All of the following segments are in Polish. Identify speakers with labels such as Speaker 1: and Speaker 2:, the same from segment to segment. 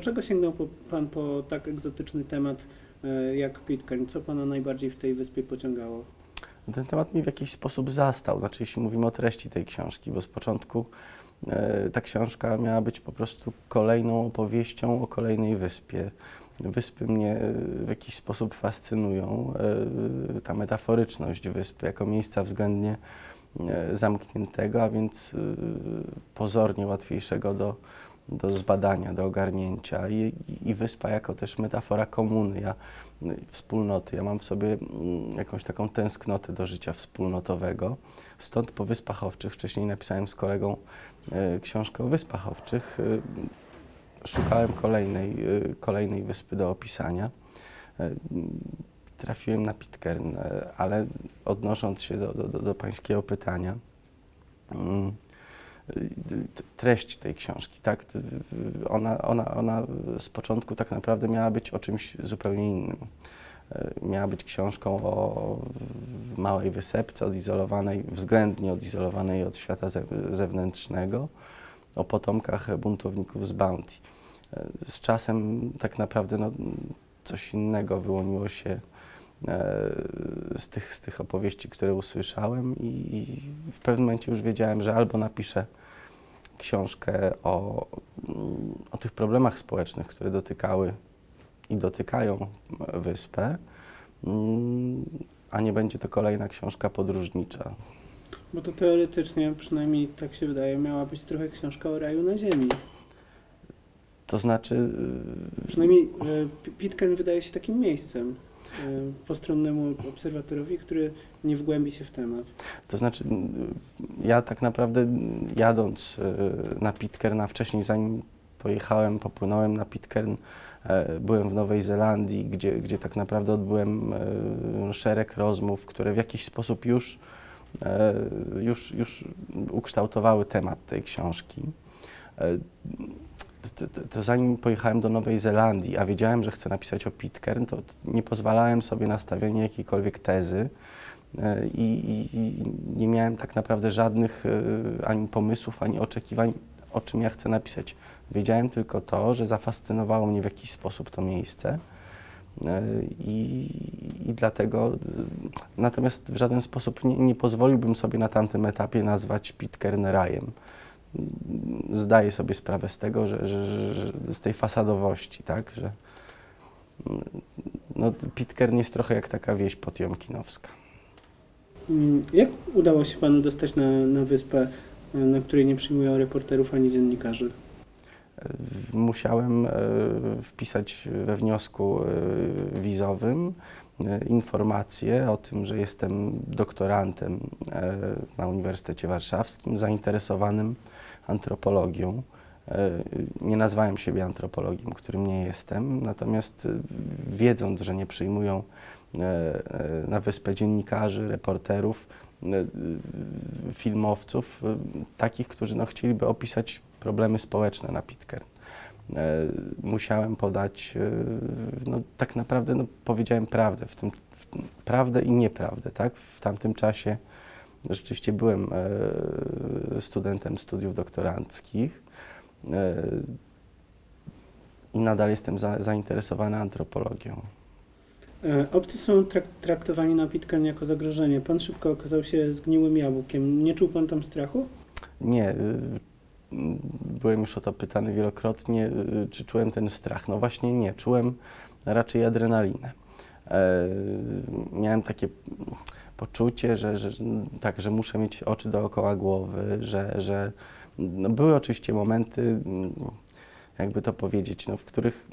Speaker 1: dlaczego sięgnął Pan po tak egzotyczny temat e, jak Pitcairn? Co Pana najbardziej w tej wyspie pociągało?
Speaker 2: Ten temat mi w jakiś sposób zastał, znaczy jeśli mówimy o treści tej książki, bo z początku e, ta książka miała być po prostu kolejną opowieścią o kolejnej wyspie. Wyspy mnie e, w jakiś sposób fascynują. Ta metaforyczność wyspy jako miejsca względnie zamkniętego, a więc pozornie łatwiejszego do, do zbadania, do ogarnięcia i, i wyspa jako też metafora komuny, ja, wspólnoty. Ja mam w sobie mm, jakąś taką tęsknotę do życia wspólnotowego. Stąd po Wyspach Owczych, wcześniej napisałem z kolegą y, książkę o Wyspach Owczych, y, szukałem kolejnej, y, kolejnej wyspy do opisania. Trafiłem na Pitcairn, ale odnosząc się do, do, do, do pańskiego pytania, mm, treść tej książki, tak? Ona, ona, ona z początku tak naprawdę miała być o czymś zupełnie innym. E, Miała być książką o małej wysepce, odizolowanej, względnie odizolowanej od świata ze, zewnętrznego, o potomkach buntowników z Bounty. E, Z czasem tak naprawdę no, coś innego wyłoniło się e, z tych, z tych opowieści, które usłyszałem i w pewnym momencie już wiedziałem, że albo napiszę książkę o, mm, o tych problemach społecznych, które dotykały i dotykają wyspę, mm, a nie będzie to kolejna książka podróżnicza.
Speaker 1: Bo to teoretycznie, przynajmniej tak się wydaje, miała być trochę książka o raju na ziemi.
Speaker 2: To znaczy, y,
Speaker 1: Przynajmniej P- Pitcairn wydaje się takim miejscem e, postronnemu obserwatorowi, który nie wgłębi się w temat.
Speaker 2: To znaczy, ja tak naprawdę jadąc y, na Pitcairn, a wcześniej zanim pojechałem, popłynąłem na Pitcairn, e, byłem w Nowej Zelandii, gdzie, gdzie tak naprawdę odbyłem e, szereg rozmów, które w jakiś sposób już, e, już, już ukształtowały temat tej książki. E, To, to, to zanim pojechałem do Nowej Zelandii, a wiedziałem, że chcę napisać o Pitcairn, to nie pozwalałem sobie na stawianie jakiejkolwiek tezy, E, i, i, i nie miałem tak naprawdę żadnych e, ani pomysłów, ani oczekiwań, o czym ja chcę napisać. Wiedziałem tylko to, że zafascynowało mnie w jakiś sposób to miejsce e, i, i dlatego, e, natomiast w żaden sposób nie, nie pozwoliłbym sobie na tamtym etapie nazwać Pitcairn rajem. Zdaję sobie sprawę z tego, że, że, że, z tej fasadowości, tak, że mm, no, Pitcairn jest trochę jak taka wieś potiomkinowska.
Speaker 1: Mm, Jak udało się Panu dostać na, na wyspę, e, na której nie przyjmują reporterów ani dziennikarzy?
Speaker 2: Musiałem e, wpisać we wniosku e, wizowym informację o tym, że jestem doktorantem na Uniwersytecie Warszawskim, zainteresowanym antropologią. Nie nazwałem siebie antropologiem, którym nie jestem, natomiast wiedząc, że nie przyjmują na wyspę dziennikarzy, reporterów, e, e, filmowców, e, takich, którzy no, chcieliby opisać problemy społeczne na Pitcairn. E, Musiałem podać, e, no, tak naprawdę no, powiedziałem prawdę, w tym, w, tym- prawdę i nieprawdę. Tak? W tamtym czasie rzeczywiście byłem e, studentem studiów doktoranckich e, i nadal jestem za, zainteresowany antropologią.
Speaker 1: E, Obcy są trak traktowani na Pitcairn jako zagrożenie. Pan szybko okazał się zgniłym jabłkiem. Nie czuł Pan tam strachu?
Speaker 2: Nie, y, mm, byłem już o to pytany wielokrotnie, y, czy czułem ten strach. No właśnie nie, czułem raczej adrenalinę. E, Miałem takie poczucie, że, że tak, że muszę mieć oczy dookoła głowy, że, że no były oczywiście momenty, mm, jakby to powiedzieć, no, w których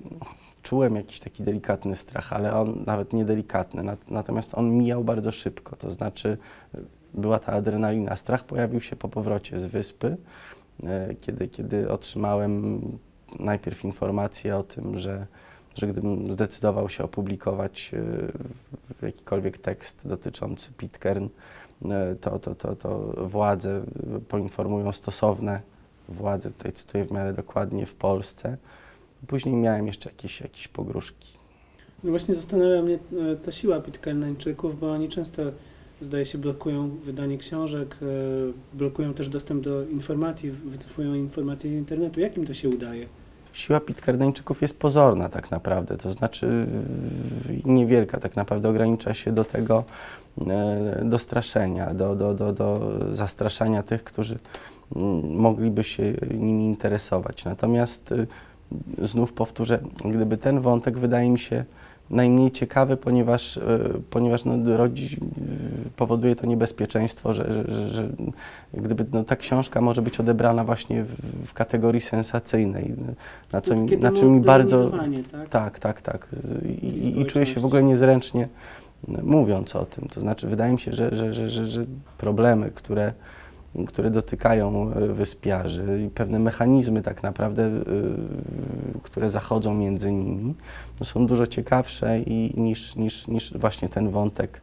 Speaker 2: czułem jakiś taki delikatny strach, ale on nawet nie delikatny, nat- natomiast on mijał bardzo szybko, to znaczy była ta adrenalina. Strach pojawił się po powrocie z wyspy, e, kiedy, kiedy otrzymałem najpierw informację o tym, że, że gdybym zdecydował się opublikować e, jakikolwiek tekst dotyczący Pitcairn, e, to, to, to, to władze poinformują stosowne władze, tutaj cytuję w miarę dokładnie, w Polsce. Później miałem jeszcze jakieś, jakieś pogróżki.
Speaker 1: No właśnie zastanawia mnie e, ta siła Pitcairnańczyków, bo oni często, zdaje się, blokują wydanie książek, e, blokują też dostęp do informacji, wycofują informacje z internetu. Jak im to się udaje?
Speaker 2: siła Pitcairnejczyków jest pozorna tak naprawdę, to znaczy niewielka, tak naprawdę ogranicza się do tego, e, do straszenia, do, do, do, do zastraszania tych, którzy mogliby się nimi interesować. Natomiast y, znów powtórzę, gdyby ten wątek wydaje mi się najmniej ciekawy, ponieważ, e, ponieważ no, rodzi, powoduje to niebezpieczeństwo, że, że, że, że gdyby no, ta książka może być odebrana właśnie w, w kategorii sensacyjnej, na, co,
Speaker 1: Takie
Speaker 2: na czym mi bardzo...
Speaker 1: tak?
Speaker 2: Tak, tak, tak. I, i, i czuję się w ogóle niezręcznie e, mówiąc o tym. To znaczy, wydaje mi się, że, że, że, że problemy, które, które dotykają e, wyspiarzy i pewne mechanizmy tak naprawdę, e, które zachodzą między nimi, no są dużo ciekawsze i, niż, niż, niż właśnie ten wątek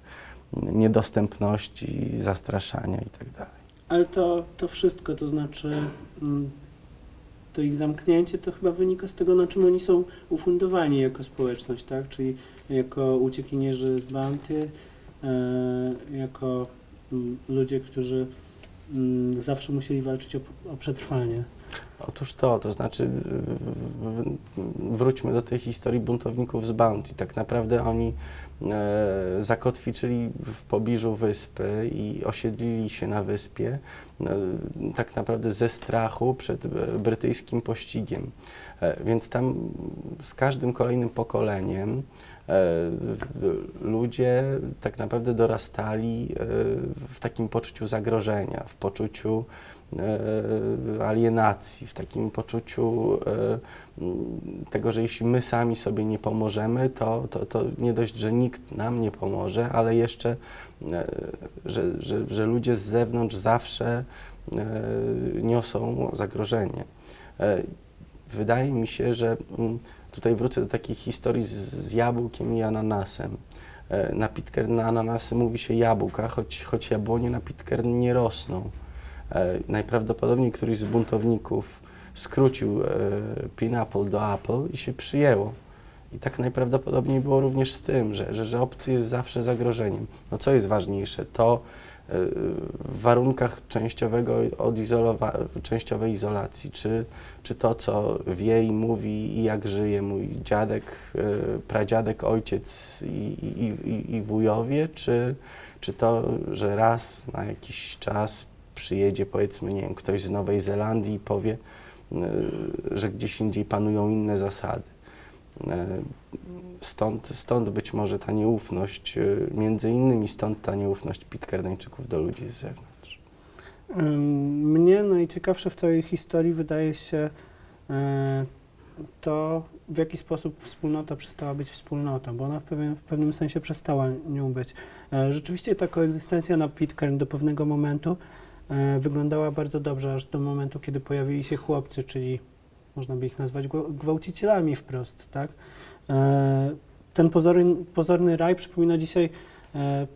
Speaker 2: niedostępności, zastraszania i tak.
Speaker 1: Ale to, to wszystko, to znaczy mm, to ich zamknięcie, to chyba wynika z tego, na czym oni są ufundowani jako społeczność, tak? Czyli jako uciekinierzy z Bounty, e, jako mm, ludzie, którzy zawsze musieli walczyć o, o przetrwanie.
Speaker 2: Otóż to, to znaczy wróćmy do tej historii buntowników z Bounty. Tak naprawdę oni e, zakotwiczyli w pobliżu wyspy i osiedlili się na wyspie e, tak naprawdę ze strachu przed e, brytyjskim pościgiem. E, więc tam z każdym kolejnym pokoleniem ludzie tak naprawdę dorastali e, w takim poczuciu zagrożenia, w poczuciu e, alienacji, w takim poczuciu e, tego, że jeśli my sami sobie nie pomożemy, to, to, to nie dość, że nikt nam nie pomoże, ale jeszcze, e, że, że, że ludzie z zewnątrz zawsze e, niosą zagrożenie. E, Wydaje mi się, że tutaj wrócę do takiej historii z, z jabłkiem i ananasem. E, Na Pitcairn na ananasy mówi się jabłka, choć, choć jabłonie na Pitcairn nie rosną. E, Najprawdopodobniej któryś z buntowników skrócił e, pineapple do apple i się przyjęło. I tak najprawdopodobniej było również z tym, że, że, że obcy jest zawsze zagrożeniem. No co jest ważniejsze? To w warunkach częściowego odizolowa- częściowej izolacji, czy, czy to, co wie i mówi i jak żyje mój dziadek, e, pradziadek, ojciec i, i, i, i wujowie, czy, czy to, że raz na jakiś czas przyjedzie powiedzmy, nie wiem, ktoś z Nowej Zelandii i powie, e, że gdzieś indziej panują inne zasady. E, Stąd, stąd być może ta nieufność, e, między innymi stąd ta nieufność Pitcairnejczyków do ludzi z zewnątrz.
Speaker 1: Mnie najciekawsze w całej historii wydaje się e, to, w jaki sposób wspólnota przestała być wspólnotą, bo ona w pewien, w pewnym sensie przestała nią być. Rzeczywiście ta koegzystencja na Pitcairn do pewnego momentu wyglądała bardzo dobrze, aż do momentu, kiedy pojawili się chłopcy, czyli można by ich nazwać gwa- gwałcicielami wprost, tak? E, Ten pozorny, pozorny raj przypomina dzisiaj e,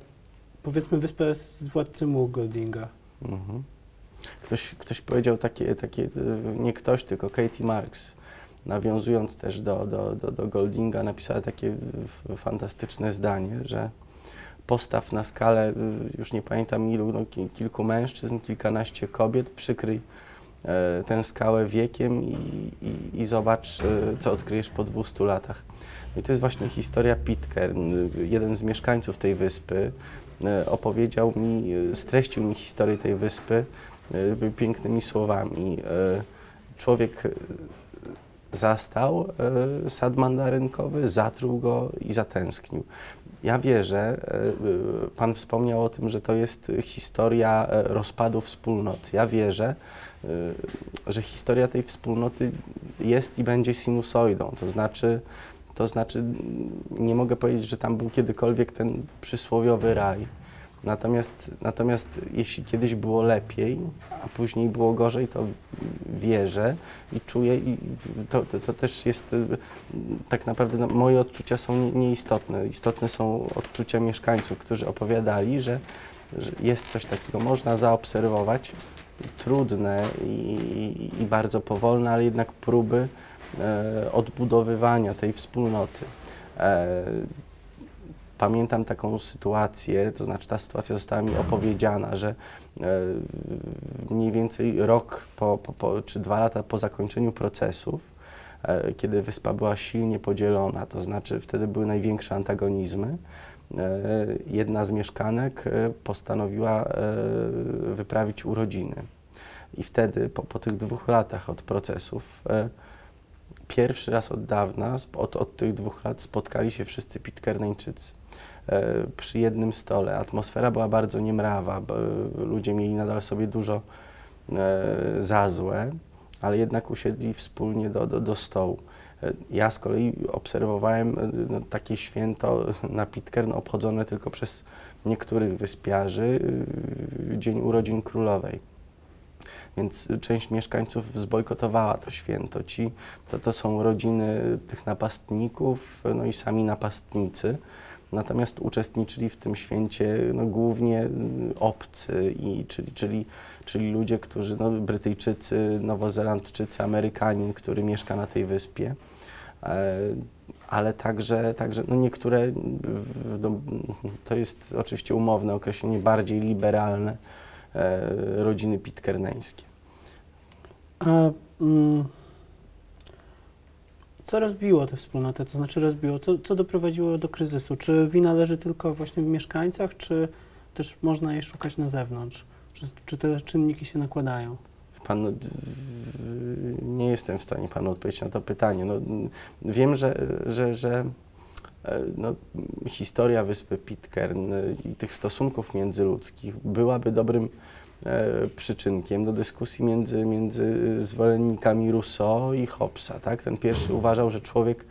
Speaker 1: powiedzmy wyspę z Władcy Muł Goldinga.
Speaker 2: Mhm. Ktoś, ktoś powiedział takie, takie, nie ktoś, tylko Katie Marks, nawiązując też do, do, do, do Goldinga, napisała takie fantastyczne zdanie, że postaw na skalę, y, już nie pamiętam ilu, no, ki- kilku mężczyzn, kilkanaście kobiet, przykryj tę skałę wiekiem i, i, i zobacz, e, co odkryjesz po 200 latach. I to jest właśnie historia Pitcairn. Jeden z mieszkańców tej wyspy e, opowiedział mi, e, streścił mi historię tej wyspy e, pięknymi słowami. E, Człowiek e, zastał e, sad mandarynkowy, zatruł go i zatęsknił. Ja wierzę, e, e, Pan wspomniał o tym, że to jest historia e, rozpadu wspólnot. Ja wierzę, e, że historia tej wspólnoty jest i będzie sinusoidą, to znaczy, to znaczy nie mogę powiedzieć, że tam był kiedykolwiek ten przysłowiowy raj. Natomiast, natomiast jeśli kiedyś było lepiej, a później było gorzej, to wierzę i czuję i to, to, to też jest y, tak naprawdę no, moje odczucia są nie- nieistotne. Istotne są odczucia mieszkańców, którzy opowiadali, że, że jest coś takiego, można zaobserwować trudne i, i, bardzo powolne, ale jednak próby e, odbudowywania tej wspólnoty. E, pamiętam taką sytuację, to znaczy ta sytuacja została mi opowiedziana, że e, mniej więcej rok po, po, po, czy dwa lata po zakończeniu procesów e, kiedy wyspa była silnie podzielona, to znaczy wtedy były największe antagonizmy. E, Jedna z mieszkanek e, postanowiła e, wyprawić urodziny. I wtedy, po, po tych dwóch latach od procesów, pierwszy raz od dawna, od, od tych dwóch lat, spotkali się wszyscy Pitkerneńczycy przy jednym stole. Atmosfera była bardzo niemrawa, ludzie mieli nadal sobie dużo za złe, ale jednak usiedli wspólnie do, do, do stołu. Ja z kolei obserwowałem e, no, takie święto na Pitcairn obchodzone tylko przez niektórych wyspiarzy, e, Dzień Urodzin Królowej. Więc część mieszkańców zbojkotowała to święto. Ci, to, to są rodziny tych napastników, no i sami napastnicy. Natomiast uczestniczyli w tym święcie no, głównie y, obcy, i, czyli, czyli, czyli ludzie, którzy, no, Brytyjczycy, Nowozelandczycy, Amerykanin, który mieszka na tej wyspie. E, ale także, także no niektóre, no, to jest oczywiście umowne określenie, bardziej liberalne e, rodziny pitkerneńskie.
Speaker 1: A mm, co rozbiło tę wspólnotę? To znaczy rozbiło, co, co doprowadziło do kryzysu? Czy wina leży tylko właśnie w mieszkańcach, czy też można je szukać na zewnątrz? Czy, czy te czynniki się nakładają?
Speaker 2: Pan, nie jestem w stanie panu odpowiedzieć na to pytanie. No, wiem, że, że, że e, no, historia wyspy Pitcairn e, i tych stosunków międzyludzkich byłaby dobrym e, przyczynkiem do dyskusji między, między zwolennikami Rousseau i Hobbesa. Tak? Ten pierwszy uważał, że człowiek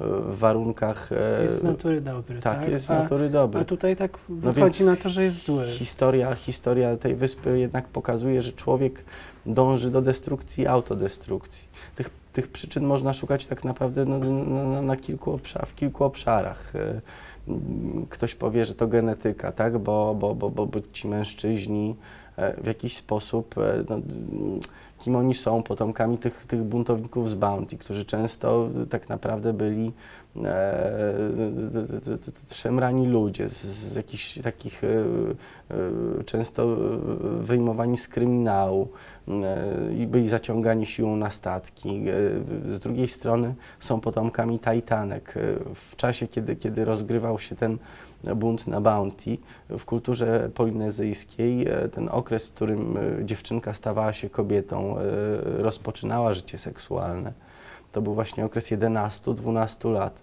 Speaker 2: e, w warunkach. e,
Speaker 1: Jest z natury dobry, tak?
Speaker 2: tak, jest z
Speaker 1: a,
Speaker 2: natury dobry.
Speaker 1: a tutaj tak
Speaker 2: No
Speaker 1: wychodzi
Speaker 2: więc
Speaker 1: na to, że jest zły.
Speaker 2: Historia, historia tej wyspy jednak pokazuje, że człowiek dąży do destrukcji i autodestrukcji. Tych, tych przyczyn można szukać tak naprawdę no, na, na kilku obszar, w kilku obszarach. E, Ktoś powie, że to genetyka, tak? bo, bo, bo, bo, ci mężczyźni w jakiś sposób, e, no, mm, kim oni są, potomkami tych, tych buntowników z Bounty, którzy często tak naprawdę byli e, szemrani ludzie z, z jakichś takich e, e, często e, wyjmowani z kryminału e, i byli zaciągani siłą na statki. E, Z drugiej strony są potomkami Tajtanek. E, W czasie, kiedy, kiedy rozgrywał się ten bunt na Bounty, w kulturze polinezyjskiej e, ten okres, w którym e, dziewczynka stawała się kobietą, e, rozpoczynała życie seksualne, to był właśnie okres 11-12 lat.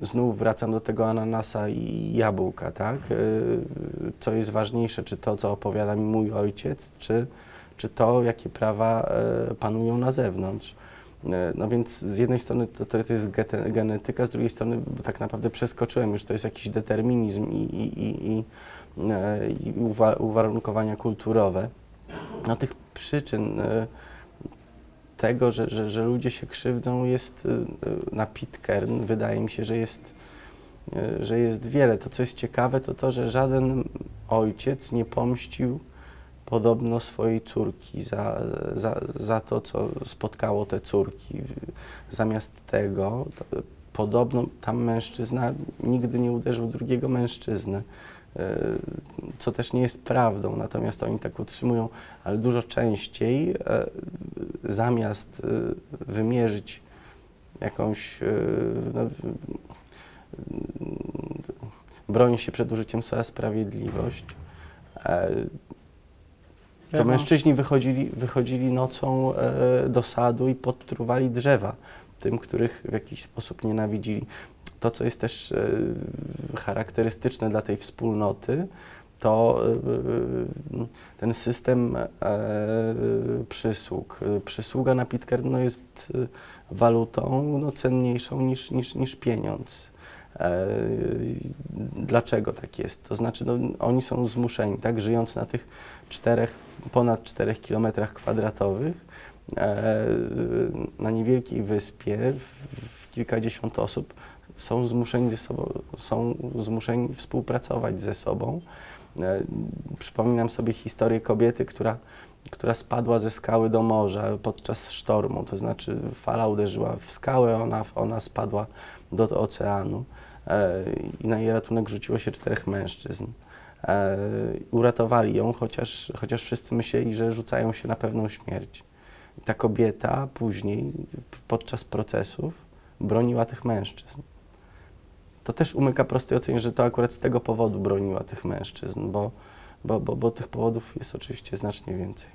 Speaker 2: Znów wracam do tego ananasa i jabłka, tak? Co jest ważniejsze, czy to, co opowiada mi mój ojciec, czy, czy to, jakie prawa panują na zewnątrz. E, No więc z jednej strony to, to, to jest genetyka, z drugiej strony tak naprawdę przeskoczyłem już, to jest jakiś determinizm i, i, i, i, e, i uwa- uwarunkowania kulturowe. No tych przyczyn e, tego, że, że, że ludzie się krzywdzą jest na Pitcairn, wydaje mi się, że jest, że jest wiele. To, co jest ciekawe, to to, że żaden ojciec nie pomścił podobno swojej córki za, za, za to, co spotkało te córki. Zamiast tego, to, podobno tam mężczyzna nigdy nie uderzył drugiego mężczyzny, e, co też nie jest prawdą, natomiast oni tak utrzymują, ale dużo częściej e, zamiast e, wymierzyć jakąś no, się przed użyciem słowa sprawiedliwość, to mężczyźni wychodzili, wychodzili nocą e, do sadu i podtruwali drzewa tym, których w jakiś sposób nienawidzili. To, co jest też e, charakterystyczne dla tej wspólnoty, to e, ten system e, przysług. Przysługa na Pitcairn no, jest e, walutą no, cenniejszą niż, niż, niż pieniądz. E, Dlaczego tak jest? To znaczy, no, oni są zmuszeni, tak, żyjąc na tych czterech, ponad 4 km kwadratowych, e, na niewielkiej wyspie, w, kilkadziesiąt osób, są zmuszeni ze sobą, są zmuszeni współpracować ze sobą. E, Przypominam sobie historię kobiety, która, która spadła ze skały do morza podczas sztormu, to znaczy fala uderzyła w skałę, ona, ona spadła do oceanu i na jej ratunek rzuciło się czterech mężczyzn. E, Uratowali ją, chociaż, chociaż wszyscy myśleli, że rzucają się na pewną śmierć. Ta kobieta później, podczas procesów, broniła tych mężczyzn. To też umyka prostej ocenie, że to akurat z tego powodu broniła tych mężczyzn, bo, bo, bo, bo tych powodów jest oczywiście znacznie więcej.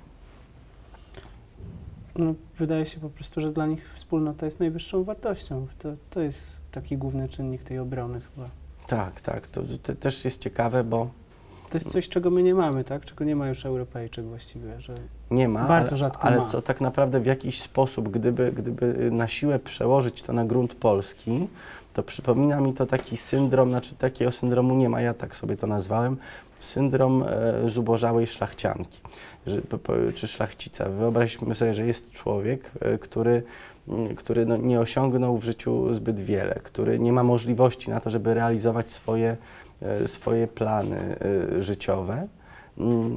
Speaker 1: No, wydaje się po prostu, że dla nich wspólnota jest najwyższą wartością. To, to jest taki główny czynnik tej obrony chyba.
Speaker 2: Tak, tak. To, to też jest ciekawe, bo
Speaker 1: To jest coś, czego my nie mamy, tak? Czego nie ma już Europejczyk właściwie, że
Speaker 2: nie ma,
Speaker 1: Bardzo
Speaker 2: ale,
Speaker 1: rzadko
Speaker 2: ale
Speaker 1: ma.
Speaker 2: co tak naprawdę w jakiś sposób, gdyby, gdyby na siłę przełożyć to na grunt polski, to przypomina mi to taki syndrom, znaczy takiego syndromu nie ma, ja tak sobie to nazwałem, syndrom e, zubożałej szlachcianki że, czy szlachcica. Wyobraźmy sobie, że jest człowiek, e, który, który no, nie osiągnął w życiu zbyt wiele, który nie ma możliwości na to, żeby realizować swoje, e, swoje plany e, życiowe.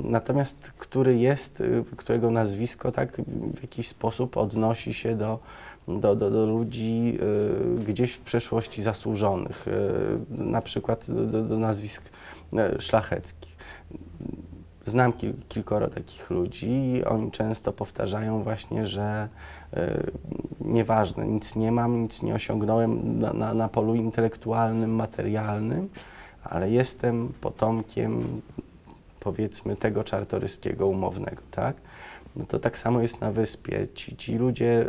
Speaker 2: Natomiast który jest, którego nazwisko tak w jakiś sposób odnosi się do, do, do, do ludzi gdzieś w przeszłości zasłużonych, na przykład do, do, nazwisk szlacheckich. Znam kil, kilkoro takich ludzi i oni często powtarzają właśnie, że y, nieważne, nic nie mam, nic nie osiągnąłem na, na, na polu intelektualnym, materialnym, ale jestem potomkiem powiedzmy tego czartoryskiego umownego, tak? No to tak samo jest na wyspie. Ci, ci ludzie y,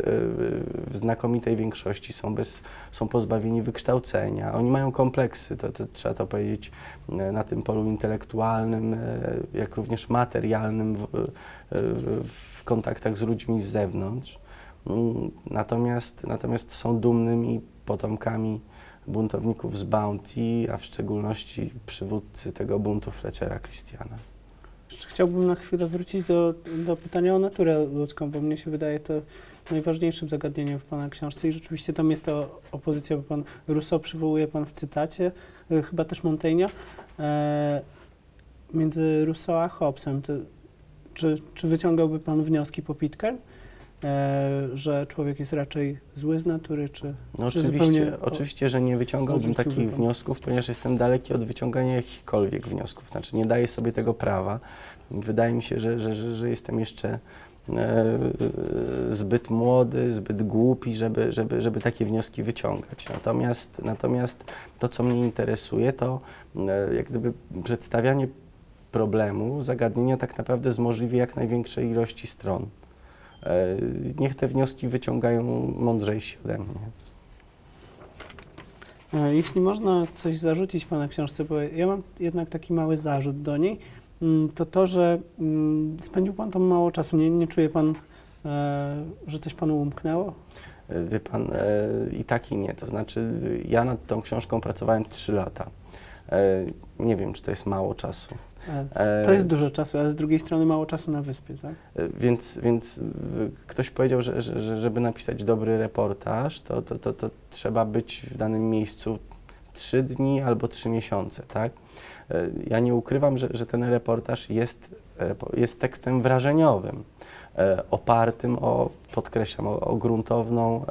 Speaker 2: w znakomitej większości są, bez, są pozbawieni wykształcenia. Oni mają kompleksy, to, to trzeba to powiedzieć, y, na tym polu intelektualnym, y, jak również materialnym w, w kontaktach z ludźmi z zewnątrz. Mm, Natomiast, natomiast są dumnymi potomkami buntowników z Bounty, a w szczególności przywódcy tego buntu Fletchera Christiana.
Speaker 1: Chciałbym na chwilę wrócić do, do pytania o naturę ludzką, bo mnie się wydaje to najważniejszym zagadnieniem w Pana książce i rzeczywiście tam jest ta opozycja, bo Pan Rousseau przywołuje Pan w cytacie, y, chyba też Montaigne'a, e, między Rousseau a Hobbesem. To, czy, czy wyciągałby Pan wnioski po Pitcairn, e, że człowiek jest raczej zły z natury, czy,
Speaker 2: No
Speaker 1: czy
Speaker 2: oczywiście, oczywiście, że nie wyciągałbym takich wniosków, ponieważ jestem daleki od wyciągania jakichkolwiek wniosków. Znaczy nie daję sobie tego prawa. Wydaje mi się, że, że, że, że jestem jeszcze e, zbyt młody, zbyt głupi, żeby, żeby, żeby takie wnioski wyciągać. Natomiast, natomiast to, co mnie interesuje, to e, jak gdyby przedstawianie problemu, zagadnienia tak naprawdę z możliwie jak największej ilości stron. E, Niech te wnioski wyciągają mądrzejsi ode mnie.
Speaker 1: E, Jeśli można coś zarzucić Pana książce, bo ja mam jednak taki mały zarzut do niej, mm, to to, że mm, spędził Pan tam mało czasu. Nie, nie czuje Pan, e, że coś Panu umknęło?
Speaker 2: Wie pan, i tak i nie. To znaczy, ja nad tą książką pracowałem 3 lata. Nie wiem, czy to jest mało czasu.
Speaker 1: E, To jest dużo czasu, ale z drugiej strony mało czasu na wyspie, tak?
Speaker 2: e, Więc, więc e, ktoś powiedział, że, że, że żeby napisać dobry reportaż, to, to, to, to trzeba być w danym miejscu 3 dni albo 3 miesiące, tak? Ja nie ukrywam, że, że ten reportaż jest, jest tekstem wrażeniowym, opartym o, podkreślam, o, o gruntowną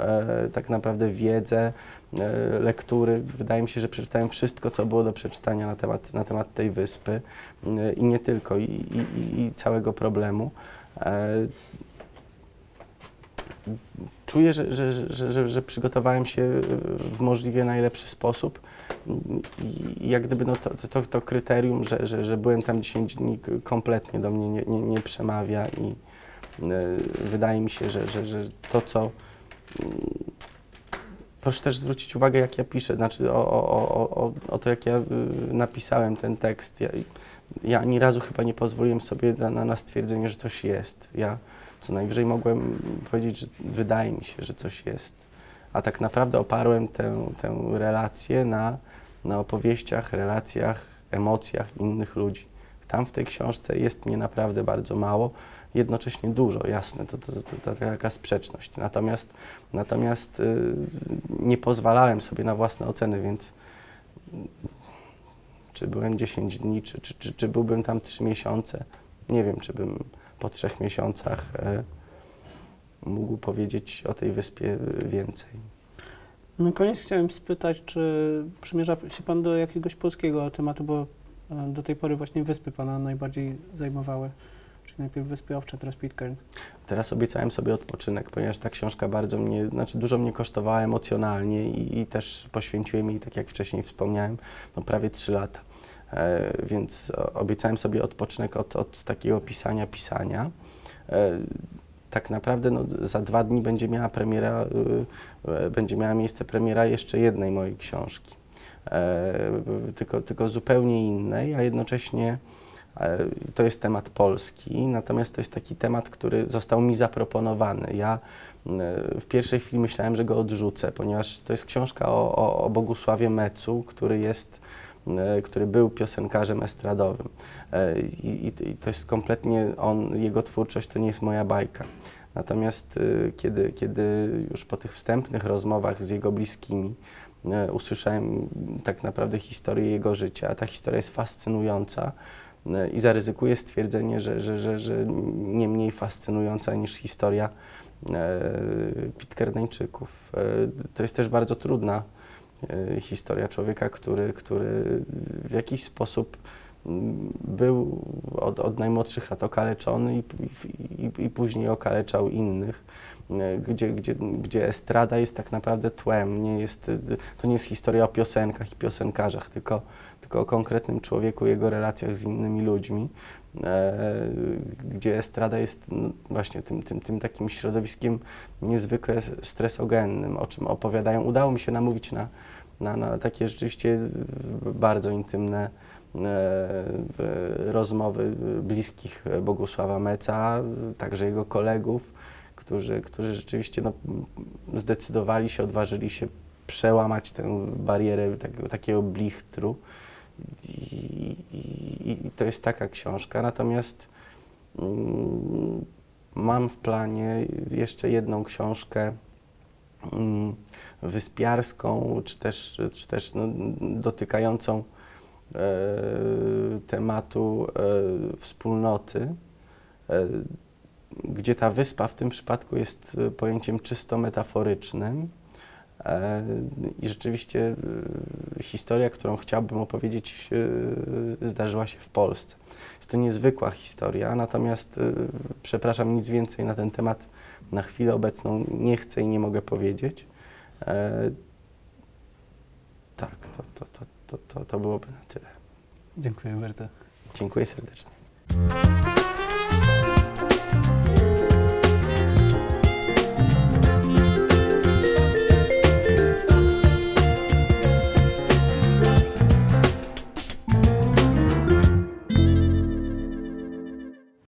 Speaker 2: tak naprawdę wiedzę, lektury. Wydaje mi się, że przeczytałem wszystko, co było do przeczytania na temat, na temat tej wyspy e, i nie tylko, i, i, i- całego problemu. E, Czuję, że, że, że, że, przygotowałem się w możliwie najlepszy sposób i jak gdyby no to, to, to kryterium, że, że, że byłem tam 10 dni kompletnie do mnie nie, nie, nie przemawia i e, wydaje mi się, że, że, że to, co proszę też zwrócić uwagę, jak ja piszę, znaczy o, o, o, o, to, jak ja y, napisałem ten tekst. Ja, ja ani razu chyba nie pozwoliłem sobie na, na, na stwierdzenie, że coś jest. Ja co najwyżej mogłem powiedzieć, że wydaje mi się, że coś jest. A tak naprawdę oparłem tę, tę relację na, na opowieściach, relacjach, emocjach innych ludzi. Tam w tej książce jest mnie naprawdę bardzo mało, jednocześnie dużo, jasne, to, to, to, to taka sprzeczność. Natomiast, natomiast y, nie pozwalałem sobie na własne oceny, więc czy byłem 10 dni, czy, czy, czy, czy byłbym tam 3 miesiące, nie wiem, czy bym po trzech miesiącach e, mógł powiedzieć o tej wyspie więcej.
Speaker 1: Na koniec chciałem spytać, czy przymierza się Pan do jakiegoś polskiego tematu, bo e, do tej pory właśnie wyspy Pana najbardziej zajmowały Czyli najpierw Wyspy Owcze, teraz Pitcairn.
Speaker 2: Teraz obiecałem sobie odpoczynek, ponieważ ta książka bardzo mnie, znaczy dużo mnie kosztowała emocjonalnie i, i też poświęciłem jej, tak jak wcześniej wspomniałem, no prawie trzy lata. E, więc obiecałem sobie odpoczynek od, od takiego pisania, pisania. E, tak naprawdę no, za dwa dni będzie miała premiera, y, y, będzie miała miejsce premiera jeszcze jednej mojej książki. E, tylko, tylko zupełnie innej, a jednocześnie to jest temat polski, natomiast to jest taki temat, który został mi zaproponowany. Ja e, w pierwszej chwili myślałem, że go odrzucę, ponieważ to jest książka o, o, o Bogusławie Mecu, który jest e, który był piosenkarzem estradowym. E, I, i, to jest kompletnie on, jego twórczość to nie jest moja bajka. Natomiast e, kiedy, kiedy już po tych wstępnych rozmowach z jego bliskimi e, usłyszałem tak naprawdę historię jego życia, ta historia jest fascynująca e, i zaryzykuję stwierdzenie, że, że, że, że nie mniej fascynująca niż historia e, Pitkerneńczyków. E, To jest też bardzo trudna e, historia człowieka, który, który w jakiś sposób był od, od najmłodszych lat okaleczony i, i, i później okaleczał innych, gdzie, gdzie, gdzie estrada jest tak naprawdę tłem. Nie jest, to nie jest historia o piosenkach i piosenkarzach, tylko, tylko o konkretnym człowieku, jego relacjach z innymi ludźmi, e, gdzie estrada jest właśnie tym, tym, tym takim środowiskiem niezwykle stresogennym, o czym opowiadają. Udało mi się namówić na, na, na takie rzeczywiście bardzo intymne e, rozmowy bliskich Bogusława Meca, także jego kolegów, którzy, którzy rzeczywiście no, zdecydowali się, odważyli się przełamać tę barierę takiego, takiego blichtru. I, i, to jest taka książka. Natomiast mm, mam w planie jeszcze jedną książkę mm, wyspiarską, czy też, czy też no, dotykającą e, tematu e, wspólnoty, e, gdzie ta wyspa w tym przypadku jest pojęciem czysto metaforycznym. E, I rzeczywiście e, historia, którą chciałbym opowiedzieć, e, zdarzyła się w Polsce. Jest to niezwykła historia, natomiast przepraszam, nic więcej na ten temat na chwilę obecną nie chcę i nie mogę powiedzieć. Tak, to, to, to, to, to, to byłoby na tyle.
Speaker 1: Dziękuję bardzo.
Speaker 2: Dziękuję serdecznie.